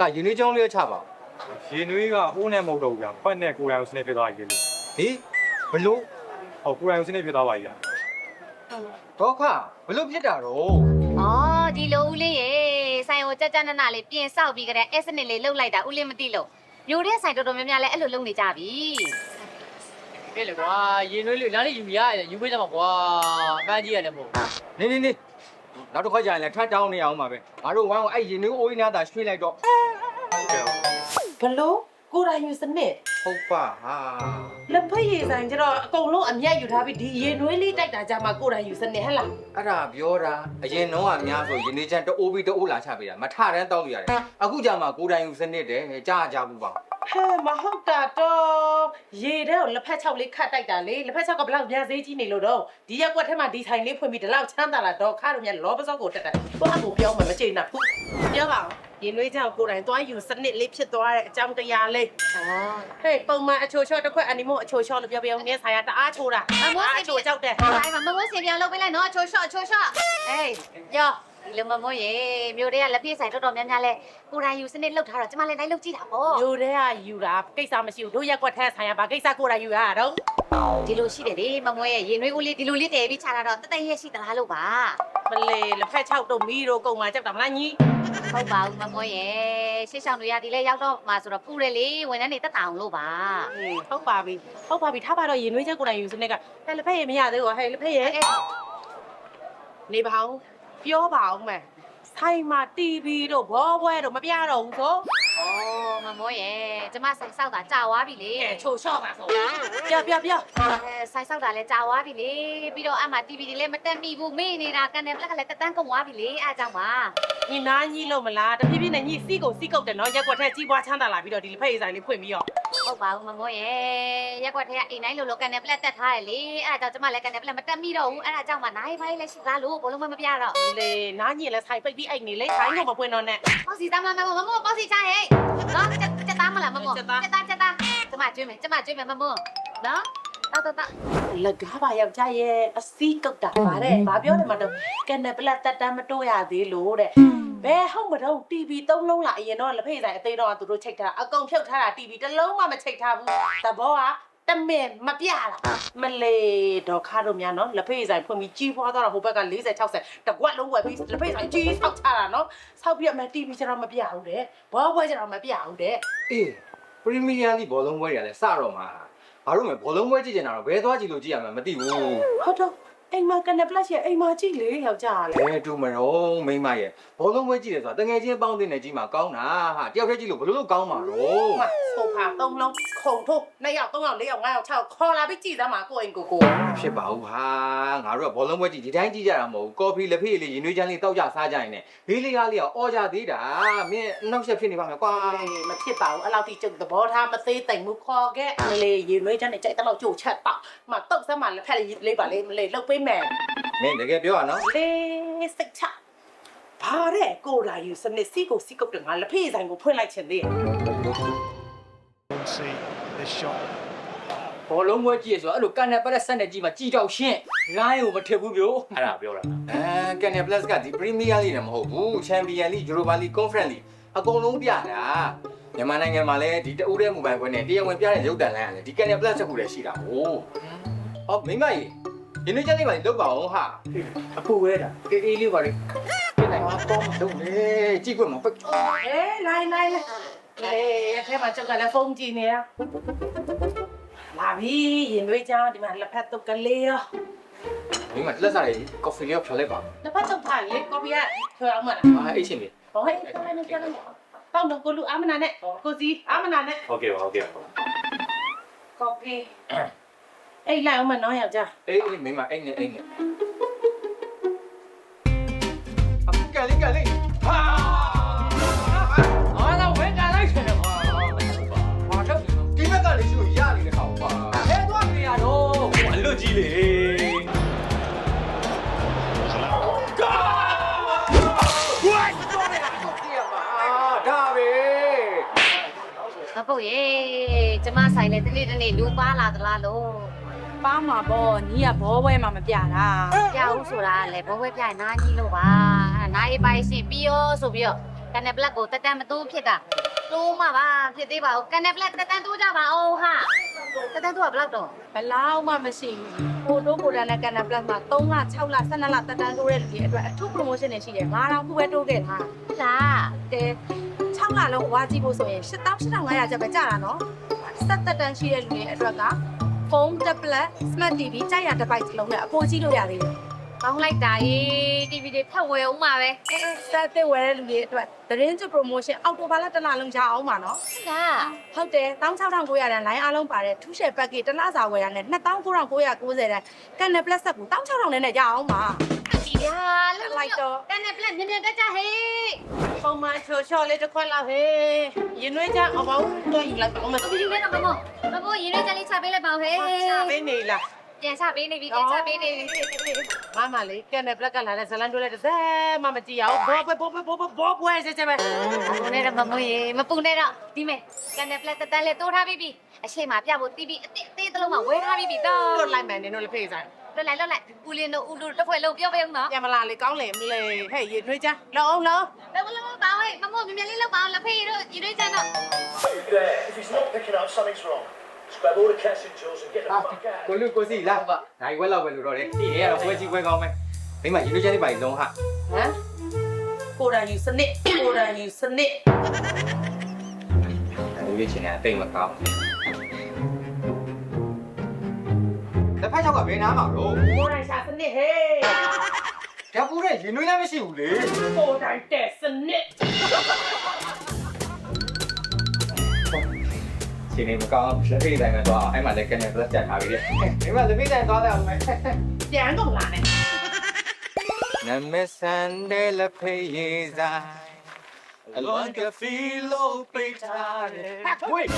ကယူနီချောင်းလေးချပါရေနွေးကအိုးနဲ့မဟုတ်တော့ဘူးဗျာဖက်နဲ့ကိုယ်တိုင်ကိုစနေဖြစ်သွားပြီလေဟေးဘလို့ဟုတ်ကိုယ်တိုင်ကိုစနေဖြစ်သွားပါပြီဗျာဒေါခဘလို့ဖြစ်တာတော့อ๋อဒီလိုဦးလေးရေဆိုင်ကိုကြက်ကြက်နနလေးပြင်ဆောက်ပြီးကြတဲ့ S နစ်လေးလှုပ်လိုက်တာဦးလေးမသိလို့မျိုးတဲ့ဆိုင်တော်တော်များများလည်းအဲ့လိုလုပ်နေကြပြီပြေလေကွာရင်နှွေးလေးနားလေးယူရရတယ်ယူပေးကြမှာကွာအကန်းကြီးရတယ်မို့နေနေနေနောက်တစ်ခါကျရင်လည်းထပ်တောင်းနေအောင်ပါပဲငါတို့ဝိုင်းကိုအဲ့ယူနီအိုးကြီးနားသာရွှေ့လိုက်တော့ ဘလို့ကိုရိုင်းယူစနစ်ဟုတ်ပါဟာလက်ဖက်ရည်ဆိုင်ကျတော့အကုန်လုံးအမြတ်ယူထားပြီးဒီရေနွေးလေးတိုက်တာကြမှာကိုရိုင်းယူစနစ်ဟဲ့လားအဲ့ဒါပြောတာအရင်တော့ကအများဆိုယူနီချန်တအိုးပြီးတအိုးလာချပေးတာမထတန်းတောက်လို့ရတယ်အခုကျမှကိုယ်တိုင်ယူစနစ်တယ်ကြားကြဘူးပါဟဲ့မဟုတ်တာတော့ရေတဲ့ကိုလက်ဖက်ချောက်လေးခတ်တိုက်တာလေလက်ဖက်ချောက်ကဘလောက်များသေးကြီးနေလို့တော့ဒီရက်ကွက်ထဲမှာဒီဆိုင်လေးဖွင့်ပြီးဒီလောက်ချမ်းသာလာတော့ခါတော့မြလောပစောက်ကိုတက်တယ်သွားကိုပြောမှမကြိတ်နဲ့ဘူးပြောပါဦး ရေနွေးကြောင့်ကိုရိုင်းသွားယူစနစ်လေးဖြစ်သွားတဲ့အကြောင်းတရားလေးอ๋อဟေးပုံမှန်အချိုချော့တစ်ခွက်အနီမို့အချိုချော့လို့ပြောပြောငင်းဆိုင်ရတအားချိုးတာအချိုကြောက်တယ်အဲ့မှာမမိုးစင်ပြောင်းလုပ်ပေးလိုက်နော်အချိုးရှော့အချိုးရှော့အေးယောဒီလိုမမိုးရေမျိုးတဲ့ကလက်ပြည့်ဆိုင်တော်တော်များများလဲကိုရိုင်းယူစနစ်လှုပ်ထားတော့ကျမလည်းလိုက်လှုပ်ကြည့်တာပေါ့ယူတဲ့ကယူတာကိစ္စမရှိဘူးတို့ရက်ကွက်ထဲဆိုင်ရပါကိစ္စကိုရိုင်းယူရတာတော့ဒီလိုရှိတယ်လေမမိုးရဲ့ရေနွေးဦးလေးဒီလိုလေးတည်ပြီးခြာတာတော့တသက်ရဲ့ရှိသလားလို့ပါ မလေလက်ဖက်ချောက်တို့မီးတို့ကုန်มาကြောက်တာမလားညီဟုတ်ပါဘူးမမိုးရဲ့ရှေ့ဆောင်တွေရဒီလဲရောက်တော့မှာဆိုတော့ပူတယ်လေဝန်ထမ်းတွေတက်တာအောင်လို့ပါအေးဟုတ်ပါပြီဟုတ်ပါပြီထားပါတော့ရင်နွေးချက်ကိုရိုင်းယူစနစ်ကဟဲ့လက်ဖက်ရမရသေးဘူးဟဲ့လက်ဖက်ရအေးနေပါအောင်ပြောပါအောင်မယ်ဆိုင်မှာ TV တို့ဘောပွဲတို့မပြတော့ဘူးဆို အော်မမိုးရဲ့ကျမဆိုင်ဆောက်တာကြာသွားပြီလေအဲချိုချော့ပါဆိုပြပြပြအဲဆိုင်ဆောက်တာလည်းကြာသွားပြီလေပြီးတော့အမှ TV တွေလည်းမတက်မိဘူးမေ့နေတာကန်တယ်ပလက်ကလည်းတက်တန်းကုန်သွားပြီလေအားကြောင့်ပါညီနာညီလို့မလားတဖြည်းဖြည်းနဲ့ညီစီကုန်စီကုတ်တယ်နော်ရက်ကွက်ထဲကြီးပွားချမ်းသာလာပြီးတော့ဒီလက်ဖက်ရည်ဆိုင်လေးဖွင့်ပြီးတော့ ဟုတ်ပါဘူးမမိုးရဲ့ရက်ကွက်ထဲကအိမ်တိုင်းလိုလိုကန်တယ်ပလက်တက်ထားရလေအားကြောင့်ကျမလည်းကန်တယ်ပလက်မတက်မိတော့ဘူးအဲ့ဒါကြောင့်မှနိုင်ဖိုင်းလည်းရှိသားလို့ဘလုံးမမပြတော့လေနားညီလည်းဆိုင်ပိတ်ပြီးအိတ်နေလေဆိုင်ကိုမဖွင့်တော့နဲ့ပေါ့စီသားမမမမမိုးပေါ့စီချဟဲ့နော်ချက်ချက်သားမလားမမိုးချက်သားချက်သားကျမကျွေးမယ်ကျမကျွေးမယ်မမိုးနော်တော့တော့လက်ကားပါယောက်ျားရဲ့အစီးကုတ်တာပါတဲ့ဘာပြောတယ်မတော့ကန်နပလက်တက်တမ်းမတိုးရသေးလို့တဲ့ ဘယ်ဟုတ်မတော့ TV သုံးလုံးလာအရင်တော့လက်ဖေးဆိုင်အသေးတော့သူတို့ချိန်ထားအကုန်ဖြုတ်ထားတာ TV တစ်လုံးမှမချိန်ထားဘူးသဘောကတမင်မပြလားမလေးတော့ခါတို့များနော်လက်ဖေးဆိုင်ဖွင့်ပြီးကြီးဖွားသွားတာဟိုဘက်က40 60တကွက်လုံးဝယ်ပြီးလက်ဖေးဆိုင်ကြီးဆောက်ချတာနော်ဆောက်ပြီးအမှ TV ကျတော့မပြဘူးတဲ့ဘောပွဲကျတော့မပြဘူးတဲ့အေးပရီးမီးယားလိဘောလုံးပွဲတွေကလည်းစတော့မှာဘာလို့မဘောလုံးပွဲကြည့်ကြတာတော့ဘယ်သွားကြည့်လို့ကြည့်ရမှာမသိဘူးဟုတ်တော့ အိမ်မှာကန်နပလက်ရဲ့အိမ်မှာကြည့်လေယောက်ျားလေဘယ်တူမတော့မိမရဲ့ဘောလုံးပွဲကြည့်တယ်ဆိုတာတငယ်ချင်းပေါင်းတင်နေကြည့်မှာကောင်းတာဟာတယောက်တည်းကြည့်လို့ဘယ်လိုလုပ်ကောင်းမှာတော့မဆိုဖာသုံးလုံးခုံထုတ်နှစ်ယောက်သုံးယောက်လေးယောက်ငါးယောက်ခြောက်ခေါ်လာပြီးကြည်သမ်းမှာကိုယ့်အိမ်ကိုကိုဖြစ်ပါဘူးဟာငါတို့ကဘောလုံးပွဲကြည့်ဒီတိုင်းကြည့်ကြတာမဟုတ်ဘူးကော်ဖီလက်ဖေးလေးရင်နွေးချမ်းလေးတောက်ကြစားကြရင်လည်းလေးလေးကားလေးကအော်ကြသေးတာမင်းနောက်ဆက်ဖြစ်နေပါမယ်ကွာအေးမဖြစ်ပါဘူးအဲ့လောက်ထိကျုပ်သဘောထားမသေးတိမ်မှုခေါ်ခဲ့မလေးရေနွေးချမ်းနဲ့ကြိုက်တဲ့လောက်ကြိုချက်တော့မတုတ်စမ်းမှလက်ဖက်လေးပါလေးမလေးလှုပ်ပေးမယ်မင်းတကယ်ပြောရနော်လေးစိတ်ချဘာတဲ့ကိုရာယူစနစ်စီကိုစီကုတ်တယ်ငါလက်ဖေးဆိုင်ကိုဖွင့်လိုက်ချင်သေးတယ် see this shot. ဘောလုံးပွဲကြည့်ရဆိုတော့အဲ့လိုကန်တဲ့ပရက်ဆက်နဲ့ကြည့်မှကြည်တော့ရှင်းလိုင်းကိုမထစ်ဘူးပြို့အဲ့ဒါပြောတာအဲကန်နယ်ပလတ်ကဒီပရီးမီးယားလိလည်းမဟုတ်ဘူးချန်ပီယံလိယူရိုပါလိကွန်ဖရင့်လိအကုန်လုံးပြတာမြန်မာနိုင်ငံမှာလည်းဒီတအူးတဲ့မိုဘိုင်းကွန်းနဲ့တရားဝင်ပြတဲ့ရုပ်တံလမ်းကလည်းဒီကန်နယ်ပလတ်ချက်ခုလည်းရှိတာဟုတ်ဟောမိမကြီး ဒီနေ့ချက်လေးပါလေလုတ်ပါအောင်ဟာအပူဝဲတာအေးအေးလေးပါလေပြင်နိုင်မှာတော့မလုပ်လေကြည့်ခွင့်မပိတ်အေးလိုက်လိုက်လိုက်လေအထဲမှာကျုပ်ကလည်းဖုန်းကြည့်နေတာလာပြီရင်နွေးချမ်းဒီမှာလက်ဖက်တုတ်ကလေးရောမိမလက်စားလေးကော်ဖီလေးကိုဖြော်လိုက်ပါလက်ဖက်တုတ်ထားလေကော်ဖီကထွေအောင်မလားအာအဲ့ချင်းလေးဟောဟဲ့တော်လိုက်နေကြတယ်တောင်းတော့ကိုလူအာမနာနဲ့ကိုစီအာမနာနဲ့ဟုတ်ကဲ့ပါဟုတ်ကဲ့ပါကော်ဖီ အေးလိုက်အောင်မနော်ယောက်ျားအေးအေးမိမအိတ်နဲ့အိတ်နဲ့အခုကန်လေးကန်လေးဟာဟာတော့ဝဲကန်လိုက်ရှင်တယ်ကွာဘာထုတ်နေလဲဒီဘက်ကလေးရှိလို့ရနေတဲ့ကောင်ကွာအဲတော့နေရတော့ဟိုအလွတ်ကြီးလေဒီရပါဒါပဲမပုတ်ရေကျမဆိုင်လည်းတနေ့တနေ့လူပါလာသလားလို့ ပါမှာပေါ့ညီကဘောပွဲမှာမပြတာပြဦးဆိုတာကလည်းဘောပွဲပြရင်နားကြီးလို့ပါအဲ့ဒါနားရေးပိုင်ရှင်ပြီးရောဆိုပြီးတော့ကန်နယ်ပလက်ကိုတက်တန်မတိုးဖြစ်တာတိုးမှာပါဖြစ်သေးပါဘူးကန်နယ်ပလက်တက်တန်တိုးကြပါအောင်ဟာတက်တန်တိုးကဘယ်လောက်တော့ဘလောက်မှမရှိဘူးဟိုတိုးကိုတန်နဲ့ကန်နပလတ်မှာ3လ6လ12လတက်တန်းတိုးတဲ့လူတွေအတွက်အထူး promotion တွေရှိတယ်9000ခုပဲတိုးခဲ့တာလာတဲ6လလုံးဝါကြည့်ဖို့ဆိုရင်8500ကျပ်ပဲကြာတာနော်စက်တက်တန်းရှိတဲ့လူတွေအတွက်က ဖုန်း tablet smart tv ကြိုက်ရတစ်ပိုက်စလုံးနဲ့အပေါ်ကြည့်လို့ရသေးတယ်ကောင်းလိုက်တာအေး TV တွေဖက်ဝယ်အောင်ပါပဲအဲအဲစက်သစ်ဝယ်တဲ့လူတွေအတွက်သတင်းကျွ promotion အောက်တိုဘာလတစ်လလုံးကြာအောင်ပါနော်လာဟုတ်တယ်16900တန် line အားလုံးပါတယ်ထူးရှယ် package တစ်လစာဝယ်ရတဲ့2990တန်ကန်နယ် plus ဆက်ကို16000နဲ့နဲ့ရအောင်ပါဒီဗျာလောက်လိုလိုက်က်တော့တော့ကန်နယ်ပလက်မြင်မြင်တက်ကြဟေး ပုံမှန်ချိုချော့လေးတစ်ခွက်လောက်ဟေးရင်နှွေးကြအပေါင်းတော့ယူလိုက်ပါဦးမဒီလေးတော့မမမမရင်းရဲချလေးချပေးလိုက်ပါဦးဟေးချပေးနေလားပြန်ချပေးနေပြီပြန်ချပေးနေပြီမမလေးကန်နယ်ပလက်ကလာတဲ့ဇလန်တွဲလိုက်တဲ့ဇဲမမကြည့်အောင်ဘောပွဲဘောပွဲဘောပွဲဘောပွဲစစပဲပူနေတော့မမရေမပူနေတော့ဒီမဲ့ကန်နယ်ပလက်တက်တန်းလေးတိုးထားပြီးပြီအရှိမပြဖို့ TV အစ်အသေးတလုံးမှဝဲထားပြီးပြီတော့လွတ်လိုက်မယ်နင်တို့လည်းဖေးစားလွတ်လိုက်လွတ်လိုက်ဦးလင်းတို့ဦးတို့တစ်ဖွဲ့လုံးပြောပေးအောင်နော်ပြန်မလာလေကောင်းလေမလေဟဲ့ရင်နှွေးကြလောအောင်လောလုံးလုံးပါဝဲမ မမြင်မြင်လေးလောက်ပါအောင်လက်ဖေးတို့ရင်းရဲချတော့ there. If he's not picking up, something's wrong. Just grab all the catching tools and get the ဟာ fuck out. ကိုလူကိုစီလာနိုင်ဝက်လောက်ပဲလို့တော့တယ်ဒီရဲကတော့ပွဲကြီးပွဲကောင်းပဲမိမယူလို့ချက်လေးပါလုံးဟာဟမ်ကိုရန်ယူစနစ်ကိုရန်ယူစနစ်အဲ့ဒီချင်တဲ့အသိမကောင်းလက်ဖက်ချောက်ကဘယ်နား မှာတော့ကိုရန်ရှာစနစ်ဟေးဓာတ်ပူတဲ့ရင်နှွေးလည်းမရှိဘူးလေကိုရန်တဲ့စနစ်ရှင်နေမကောင်းလက်ဖေးတိုင်းကတော့အဲ့မှာလည်းကနေပလက်တက်ထားပြီးတယ်မိမလက်ဖေးတိုင်းသွားတယ်အောင်မယ်ပြန်ကုန်လာနဲ့နမစန်ဒေလဖေးရေးဆိုင်အလွန်ကဖီလိုပိတ်ထားတယ် Wait!